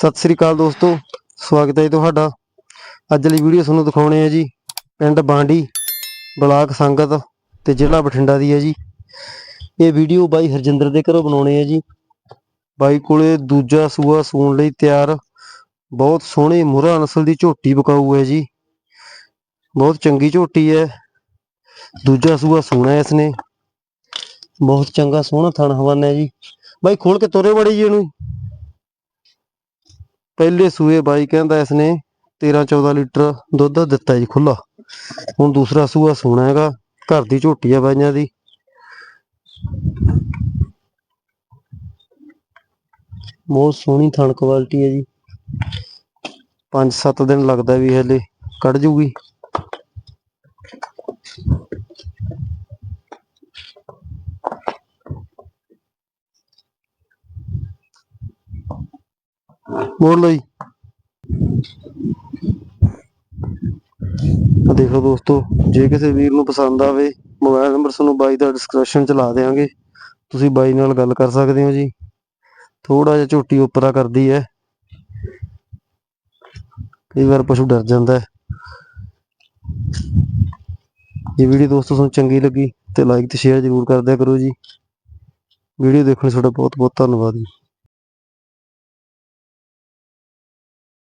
ਸਤਿ ਸ੍ਰੀ ਅਕਾਲ ਦੋਸਤੋ, ਸਵਾਗਤ ਹੈ ਜੀ ਤੁਹਾਡਾ। ਅੱਜ ਲਈ ਵੀਡੀਓ ਤੁਹਾਨੂੰ ਦਿਖਾਉਣੇ ਆ ਜੀ, ਪਿੰਡ ਬਾਂਡੀ ਬਲਾਕ ਸੰਗਤ ਤੇ ਜ਼ਿਲ੍ਹਾ ਬਠਿੰਡਾ ਦੀ ਹੈ ਜੀ। ਇਹ ਵੀਡੀਓ ਬਾਈ ਹਰਜਿੰਦਰ ਦੇ ਘਰੋਂ ਬਣਾਉਣੇ ਆ ਜੀ। ਬਾਈ ਕੋਲੇ ਦੂਜਾ ਸੂਆ ਸੂਣ ਲਈ ਤਿਆਰ, ਬਹੁਤ ਸੋਹਣੀ ਮੁਰਾ ਨਸਲ ਦੀ ਝੋਟੀ ਬਕਾਊ ਹੈ ਜੀ। ਬਹੁਤ ਚੰਗੀ ਝੋਟੀ ਹੈ। ਦੂਜਾ ਸੂਆ ਸੂਣਾ ਹੈ ਇਸਨੇ। ਬਹੁਤ ਚੰਗਾ ਸੋਹਣਾ ਥਣ ਹਵਾਨਾ ਹੈ ਜੀ। ਬਾਈ ਖੋਲ ਕੇ ਤੋਰੇ ਬੜੀ ਜੀ ਇਹਨੂੰ। ਪਹਿਲੇ ਸੂਏ ਬਾਈ ਕਹਿੰਦਾ ਇਸਨੇ 13 14 ਲੀਟਰ ਦੁੱਧ ਦਿੱਤਾ ਜੀ ਖੁੱਲਾ ਹੁਣ ਦੂਸਰਾ ਸੂਆ ਸੋਣਾ ਹੈਗਾ, ਘਰ ਦੀ ਝੋਟੀ ਆ ਬਾਈਆਂ ਦੀ। ਬਹੁਤ ਸੋਹਣੀ ਥਣ ਕੁਆਲਿਟੀ ਹੈ ਜੀ। 5-7 ਦਿਨ ਲੱਗਦਾ ਵੀ ਹਲੇ, ਕੱਢ ਜੂਗੀ। ਮੋੜ ਲਓ ਜੀ। ਆ ਦੇਖੋ ਦੋਸਤੋ, ਜੇ ਕਿਸੇ ਵੀਰ ਨੂੰ ਪਸੰਦ ਆਵੇ ਮੋਬਾਈਲ ਨੰਬਰ ਤੁਹਾਨੂੰ ਬਾਈ ਦਾ ਡਿਸਕ੍ਰਿਪਸ਼ਨ ਚ ਲਾ ਦੇਵਾਂਗੇ ਤੁਸੀਂ ਬਾਈ ਨਾਲ ਗੱਲ ਕਰ ਸਕਦੇ ਹੋ ਜੀ। ਥੋੜਾ ਜਿਹਾ ਝੋਟੀ ਉਪਰਾ ਕਰਦੀ ਹੈ। ਕਈ ਵਾਰ ਪਸ਼ੂ ਡਰ ਜਾਂਦਾ ਹੈ। ਇਹ ਵੀਡੀਓ ਦੋਸਤੋ ਤੁਹਾਨੂੰ ਚੰਗੀ ਲੱਗੀ ਤੇ ਲਾਈਕ ਤੇ ਸ਼ੇਅਰ ਜ਼ਰੂਰ ਕਰਦਿਆ ਕਰੋ ਜੀ। ਵੀਡੀਓ ਦੇਖਣ ਲਈ ਤੁਹਾਡਾ ਬਹੁਤ ਬਹੁਤ ਧੰਨਵਾਦ ਜੀ।